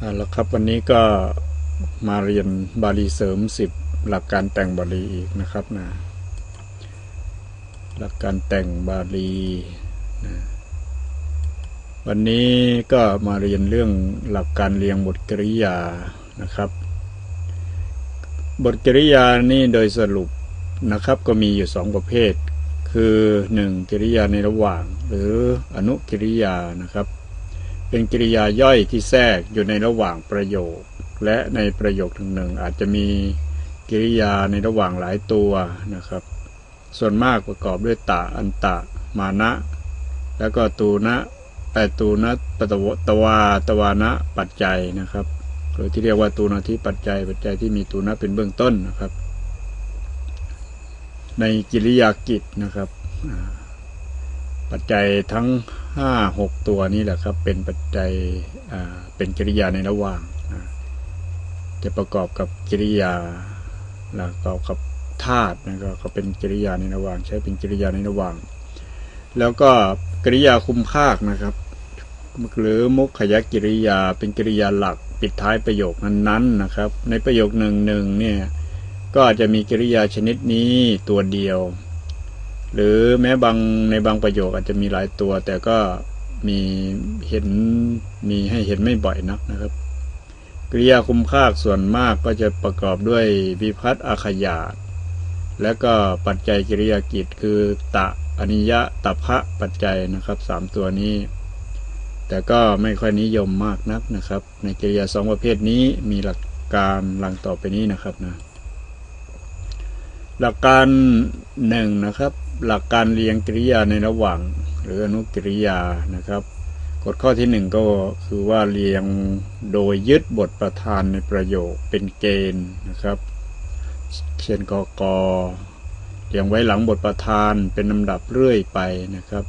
อ่าแล้วครับวันนี้ก็มาเรียนบาลีเสริมสิบหลักการแต่งบาลีอีกนะครับนะหลักการแต่งบาลีนะวันนี้ก็มาเรียนเรื่องหลักการเรียงบทกริยานะครับ บทกริยานี่โดยสรุปนะครับก็มีอยู่สองประเภท คือหนึ่งกริยาในระหว่าง หรืออนุกริยานะครับ เป็นกริยาย่อยที่แทรกอยู่ในระหว่างประโยค และในประโยคหนึ่งอาจจะมีกริยาในระหว่างหลายตัวนะครับ ส่วนมากประกอบด้วยตะอันตะ มานะ แล้วก็ตูนะแต่ตูนะปตวตวาตวานะปัจจัยนะครับหรือที่เรียกว่าตูนาทิปัจจัย ปัจจัยที่มีตูนะเป็นเบื้องต้นนะครับ ในกิริยากิจนะครับ ปัจจัยทั้งห้าหกตัวนี้แหละครับ เป็นปัจจัยเป็นกิริยาในระหว่าง จะประกอบกับกิริยาแล้วก็กับธาตุนะก็ก็เป็นกิริยาในระหว่าง ใช้เป็นกิริยาในระหว่าง แล้วก็กิริยาคุมภาคนะครับหรือมุขยกิริยาเป็นกิริยาหลักปิดท้ายประโยคนั้นๆนะครับ ในประโยคหนึ่งหนึ่งเนี่ยก็อาจจะมีกิริยาชนิดนี้ตัวเดียว หรือแม้บางในบางประโยคอาจจะมีหลายตัว แต่ก็มีเห็นมีให้เห็นไม่บ่อยนักนะครับ กริยาคุมภาส่วนมากก็จะประกอบด้วยวิพัตอาขยาตและก็ปัจจัยกิริยากิจคือตะอนิยะตพะปัจจัยนะครับสามตัวนี้ แต่ก็ไม่ค่อยนิยมมากนักนะครับ ในกิริยาสองประเภทนี้มีหลักการหลังต่อไปนี้นะครับนะหลักการหนึ่งนะครับ หลักการเรียงกริยาในระหว่าง หรืออนุกริยานะครับ กฎข้อที่หนึ่งก็คือว่าเรียงโดยยึดบทประธานในประโยคเป็นเกณฑ์นะครับเช่นกกเรียงไว้หลังบทประธานเป็นลำดับเรื่อยไปนะครับ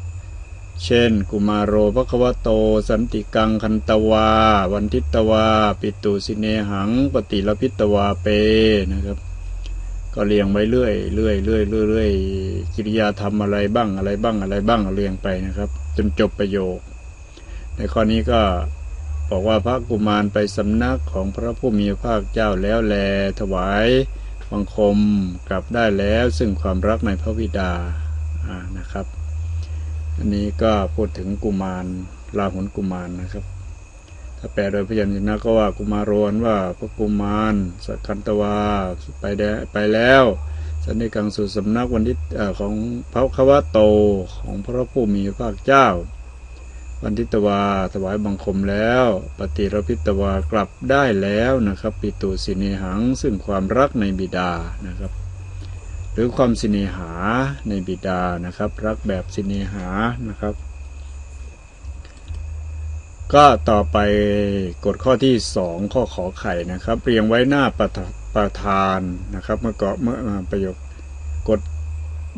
เช่น กุมารโรภควโต สันติกังคันตวา วันทิตวา ปิตุสิเนหัง ปฏิลพิตวาเปนะครับ ก็เรียงไว้เรื่อยเรื่อยเรื่อยเรื่อยกิริยาทำอะไรบ้างอะไรบ้างอะไรบ้างเรียงไปนะครับ จนจบประโยค ในข้อนี้ก็บอกว่าพระกุมารไปสำนักของพระผู้มีพระภาคเจ้าแล้วแล ถวายบังคมกลับได้แล้วซึ่งความรักในพระบิดาอ่านะครับ อันนี้ก็พูดถึงกุมารลาหุนกุมารนะครับ ถ้าแปลโดยพยัญชนะก็ว่ากุมารโรนว่าพระกุมารสักคันตวาไปแดไปแล้วสันนิกังสู่สำนักวันที่ของพระควะโตของพระผู้มีพระภาคเจ้า วันทิตวาถวายบังคมแล้ว ปฏิรพิตวากลับได้แล้วนะครับ ปิตุสิเนหังซึ่งความรักในบิดานะครับ หรือความสิเนหาในบิดานะครับ รักแบบสิเนหานะครับ ก็ต่อไปกฎข้อที่สองข้อขอไข่นะครับ เรียงไว้หน้าประธประธานนะครับเมื่อก่อเมื่ออ่าประโยคกฎ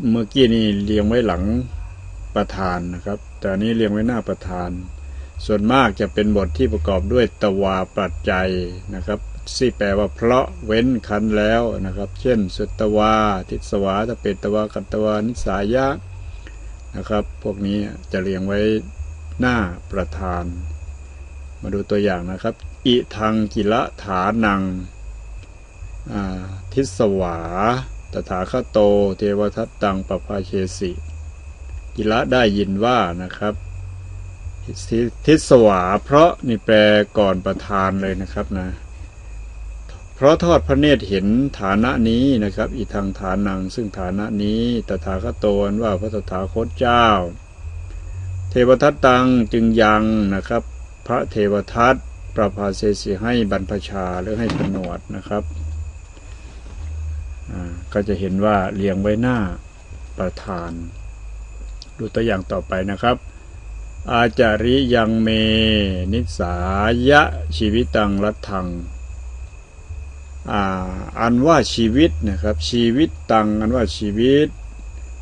เมื่อกี้นี่เรียงไว้หลังประธานนะครับ แต่นี้เรียงไว้หน้าประธาน ส่วนมากจะเป็นบทที่ประกอบด้วยตวาปัจจัยนะครับที่แปลว่าเพราะเว้นคันแล้วนะครับ เช่น สุตวา ทิศวาตเปตวากัตวานิสายะนะครับ พวกนี้จะเรียงไว้หน้าประธาน มาดูตัวอย่างนะครับ อิทังกิละฐานัง ทิศวา ตถาคโต เทวทัตตังปภาเชสิ กิละได้ยินว่านะครับ ทิทิศวา เพราะนี่แปลก่อนประธานเลยนะครับนะ เพราะทอดพระเนตรเห็นฐานะนี้นะครับอีทางฐานัง ซึ่งฐานะนี้ ตถาคโตนว่าพระตถาคตเจ้า เทวทัตตังจึงยังนะครับ พระเทวทัตประภาเสสีให้บรรพชาหรือให้ผนวดนะครับ ก็จะเห็นว่าเรียงไว้หน้าประธาน ดูตัวอย่างต่อไปนะครับ อาจาริยังเม นิสายะชีวิตังรัตถังอันว่าชีวิตนะครับ ชีวิตตังอันว่าชีวิต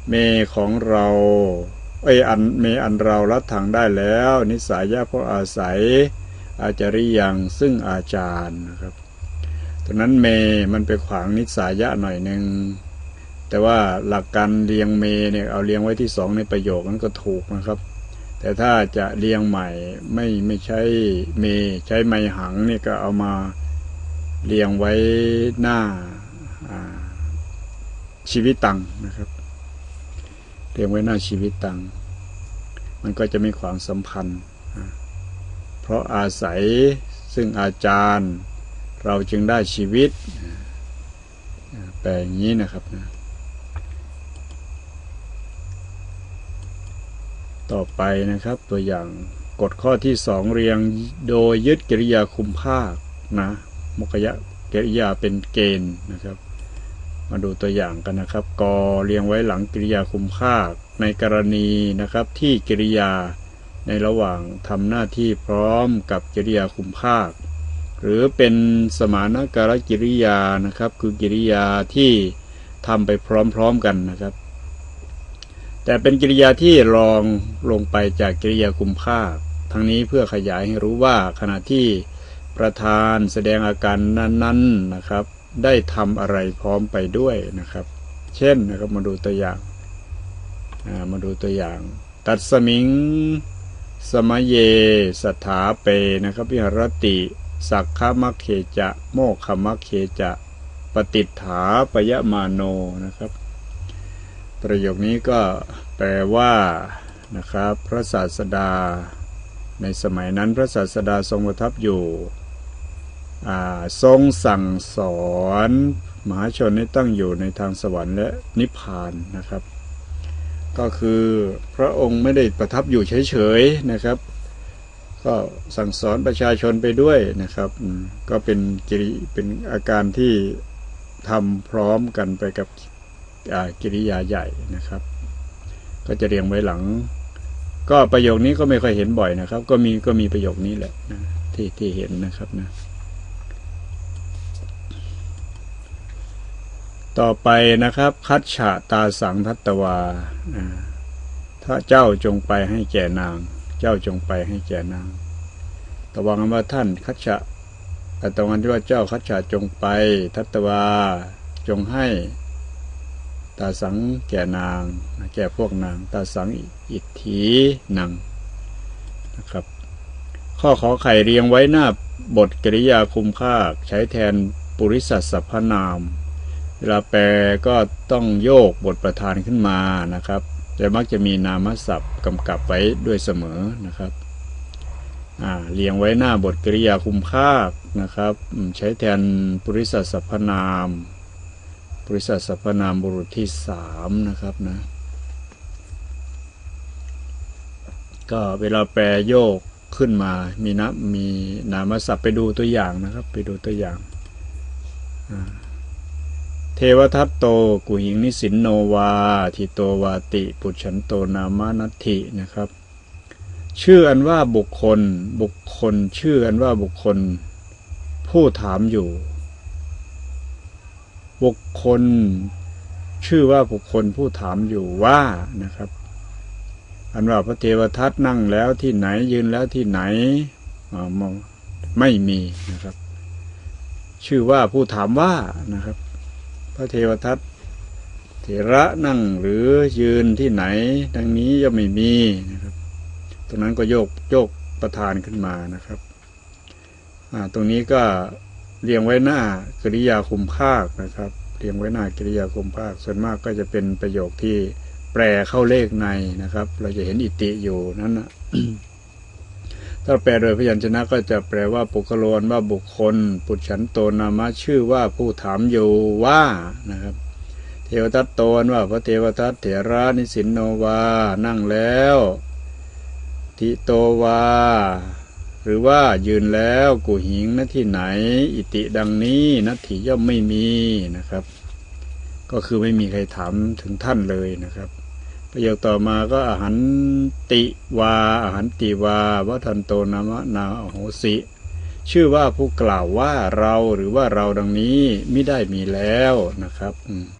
เมของเรา เอ้ยอันเมอันเรารัดถังได้แล้ว นิสายะเพราะอาศัย อาจาริยังซึ่งอาจารย์นะครับตรงนั้นเมมันไปขวางนิสายะหน่อยหนึ่งแต่ว่าหลักการเรียงเมเนี่ยเอาเรียงไว้ที่สองในประโยคนั้นก็ถูกนะครับ แต่ถ้าจะเรียงใหม่ไม่ไม่ใช้เมใช้ไมหังเนี่ยก็เอามาเรียงไว้หน้าชีวิตตังนะครับ เรียงไว้หน้าชีวิตตัง มันก็จะมีความสัมพันธ์ เพราะอาศัยซึ่งอาจารย์เราจึงได้ชีวิต แปลอย่างนี้นะครับนะต่อไปนะครับตัวอย่างกฎข้อที่สองเรียงโดยยึดกริยาคุมภาคนะมกยะกริยาเป็นเกณฑ์นะครับ มาดูตัวอย่างกันนะครับกอเรียงไว้หลังกริยาคุมภาในกรณีนะครับที่กริยาในระหว่างทำหน้าที่พร้อมกับกริยาคุมภาหรือเป็นสมานการกิริยานะครับ คือกิริยาที่ทำไปพร้อมๆกันนะครับ แต่เป็นกิริยาที่รองลงไปจากกิริยาคุมภาทั้งนี้เพื่อขยายให้รู้ว่าขณะที่ประธานแสดงอาการนั้นๆนะครับ ได้ทำอะไรพร้อมไปด้วยนะครับ เช่นนะครับมาดูตัวอย่างมาดูตัวอย่าง ตัดสมิง สมเยสถาเปนะครับวิหรติ สักขมัคเคจะ โมคขมัคเคจะ ปฏิฐาปยมาโนนะครับ ประโยคนี้ก็แปลว่านะครับ พระศาสดา ในสมัยนั้นพระศาสดาทรงประทับอยู่ ทรงสั่งสอนมหาชนให้ตั้งอยู่ในทางสวรรค์และนิพพานนะครับ ก็คือพระองค์ไม่ได้ประทับอยู่เฉยๆนะครับ ก็สั่งสอนประชาชนไปด้วยนะครับ ก็เป็นกิริเป็นอาการที่ทำพร้อมกันไปกับกิริยาใหญ่นะครับ ก็จะเรียงไว้หลัง ก็ประโยคนี้ก็ไม่ค่อยเห็นบ่อยนะครับ ก็มีก็มีประโยคนี้แหละนะที่ที่เห็นนะครับนะ ต่อไปนะครับ คัดฉะตาสังทัตตวาถ้าเจ้าจงไปให้แก่นาง เจ้าจงไปให้แก่นางตะวังว่าท่านคัดฉะแต่ตวันที่ว่าเจ้าคัดฉะจงไป ทัตตวาจงให้ตาสังแก่นาง แก่พวกนาง ตาสังอิทธีนางนะครับ ข้อขอไข่เรียงไว้หน้าบทกริยาคุมภาใช้แทนปุริสัสสพนาม เวลาแปลก็ต้องโยกบทประธานขึ้นมานะครับแต่มักจะมีนามศัพท์กำกับไว้ด้วยเสมอนะครับเรียงไว้หน้าบทกริยาคุมภาคนะครับ ใช้แทนปริสัสสรรพนามบริษัทสรรพนามบุรุษที่สามนะครับนะก็เวลาแปลโยกขึ้นมา มีนะมีนามศัพท์ไปดูตัวอย่างนะครับ ไปดูตัวอย่างอ่า เทวทัตโต กุหิงนิสินโนวา ทิโตวาติ ปุจฉันโตนามานัตถินะครับ ชื่ออันว่าบุคคล บุคคล ชื่ออันว่าบุคคล ผู้ถามอยู่ บุคคล ชื่อว่าบุคคลผู้ถามอยู่ว่านะครับ อันว่าพระเทวทัตนั่งแล้วที่ไหนยืนแล้วที่ไหนไม่มีนะครับ ชื่อว่าผู้ถามว่านะครับ พระเทวทัตเถระนั่งหรือยืนที่ไหน ดังนี้ย่อมไม่มีนะครับ ตรงนั้นก็โยกโยกประธานขึ้นมานะครับตรงนี้ก็เรียงไว้หน้ากริยาคุมภาคนะครับ เรียงไว้หน้ากริยาคุมภาค ส่วนมากก็จะเป็นประโยคที่แปลเข้าเลขในนะครับ เราจะเห็นอิติอยู่นั้นนะ ถ้าแปลโดยพยัญชนะก็จะแปลว่าปุคโลนว่าบุคคล ปุจฉันโตนามะชื่อว่าผู้ถามอยู่ว่านะครับ เทวทัตโตนว่าพระเทวทัตเถระนิสินโนวา นั่งแล้ว ทิโตวา หรือว่ายืนแล้วกูหิงณที่ไหน อิติดังนี้นัตถิย่อมไม่มีนะครับ ก็คือไม่มีใครถามถึงท่านเลยนะครับ ประโยคต่อมาก็อาหารติวาอาหารติวาวัทันโตนามะนาโหสิ ชื่อว่าผู้กล่าวว่าเราหรือว่าเราดังนี้ไม่ได้มีแล้วนะครับ